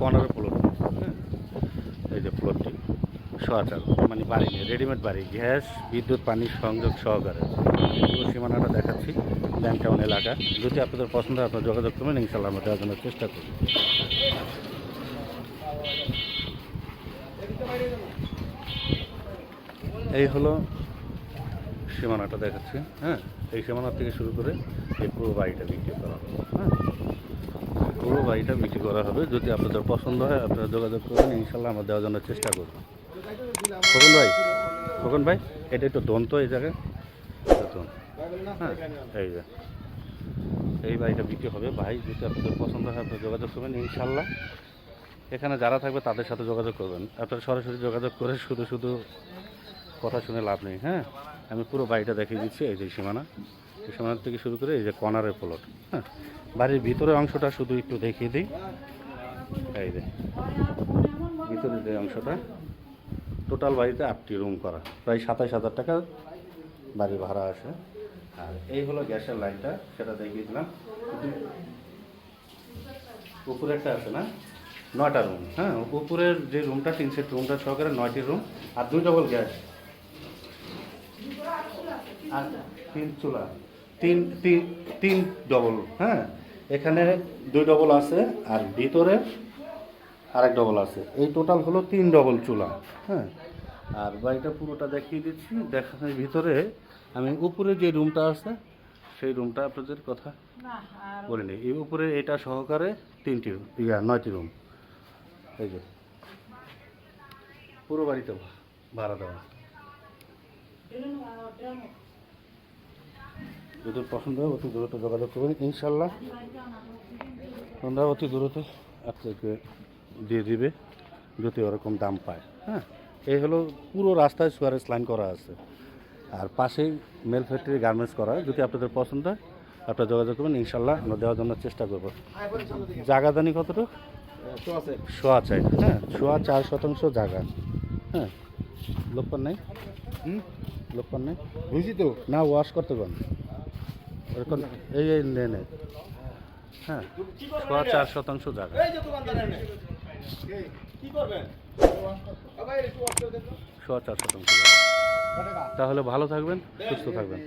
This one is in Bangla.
কর্নারের প্লট এই যে প্লটটি সহচার মানে বাড়ি নেই রেডিমেড বাড়ি। গ্যাস, বিদ্যুৎ, পানি সংযোগ সহকারে। সীমানাটা দেখাচ্ছি ব্যাংক টাউন এলাকা। যদি আপনাদের পছন্দ হয়, আপনারা যোগাযোগ করবেন ইনশাল্লাহ আমরা দেওয়ার জন্য চেষ্টা করব। এই হলো সীমানাটা দেখাচ্ছি হ্যাঁ? এই সীমানা থেকে শুরু করে এই পুরো বাড়িটা বিক্রি করা হ্যাঁ? পুরো বাড়িটা বিক্রি করা হবে। যদি আপনাদের পছন্দ হয়, আপনারা যোগাযোগ করবেন। ইনশাল্লাহ আমরা দেওয়ার জন্য চেষ্টা করব। খোকন ভাই খোকন ভাই, এটা একটু দন্ত এই জায়গায়। হ্যাঁ এই যে। এই বাড়িটা বিক্রি হবে। ভাই, যদি আপনাদের পছন্দ হয়, আপনারা যোগাযোগ করবেন। ইনশাল্লাহ। এখানে যারা থাকবে, তাদের সাথে যোগাযোগ করবেন। আপনারা সরাসরি যোগাযোগ করে শুধু শুধু কথা শুনে লাভ নেই। হ্যাঁ আমি পুরো বাড়িটা দেখিয়ে দিচ্ছি। এই যে সীমানা। এই সীমানা থেকে শুরু করে এই যে কর্নারের প্লট হ্যাঁ বাড়ির ভিতরের অংশটা শুধু একটু দেখিয়ে দিই। এই যে ভিতরে যে অংশটা, টোটাল বাড়িতে আটটি রুম করা। প্রায় সাতাশ হাজার টাকা বাড়ি ভাড়া আসে আর এই হলো গ্যাসের লাইনটা, সেটা দেখিয়ে দিলাম। উপরে একটা আছে না? নয়টা রুম হ্যাঁ? উপরের যে রুমটা, তিন সেট রুমটা, সহকারে নয়টি রুম, আর দুই ডবল গ্যাস। আর তিন চুলা। তিন তিন তিন ডবল হ্যাঁ? এখানে দুই ডবল আছে আর ভিতরে আরেক ডবল আছে। এই টোটাল হলো তিন ডবল চুলা হ্যাঁ? আর বাড়িটা পুরোটা দেখিয়ে দিচ্ছি। দেখানোর ভিতরে আমি উপরে যে রুমটা আছে সেই রুমটা আপনাদের কথা বলিনি এই উপরে এটা সহকারে তিনটি ইয়া নয়টি রুম এই যে। পুরো বাড়িতে ভাড়া দেওয়া। যদি পছন্দ হয় অতি দ্রুত যোগাযোগ করবেন ইনশাল্লাহ আমরা অতি দ্রুত আপনাকে দিয়ে দিবে যদি ওরকম দাম পায়। হ্যাঁ এই হলো পুরো রাস্তায় সুয়ারেস লাইন করা আছে। আর পাশেই মেল ফ্যাক্টরি গার্মেন্টস করা যদি আপনাদের পছন্দ হয় আপনারা যোগাযোগ করবেন। ইনশাল্লাহ আমরা দেওয়ার জন্য চেষ্টা করব। জাগাদানি কতটুকু? শোয়া চাই হ্যাঁ শোয়া চার শতাংশ জায়গা। হ্যাঁ লোকপান নেই? হুম? লোকপান নেই? বুঝি তো। না ওয়াশ করতে পারেন। এরকম এই এই নে হ্যাঁ ছ চার শতাংশ জায়গা। সোয়া চার শতাংশ জায়গা। তাহলে ভালো থাকবেন সুস্থ থাকবেন।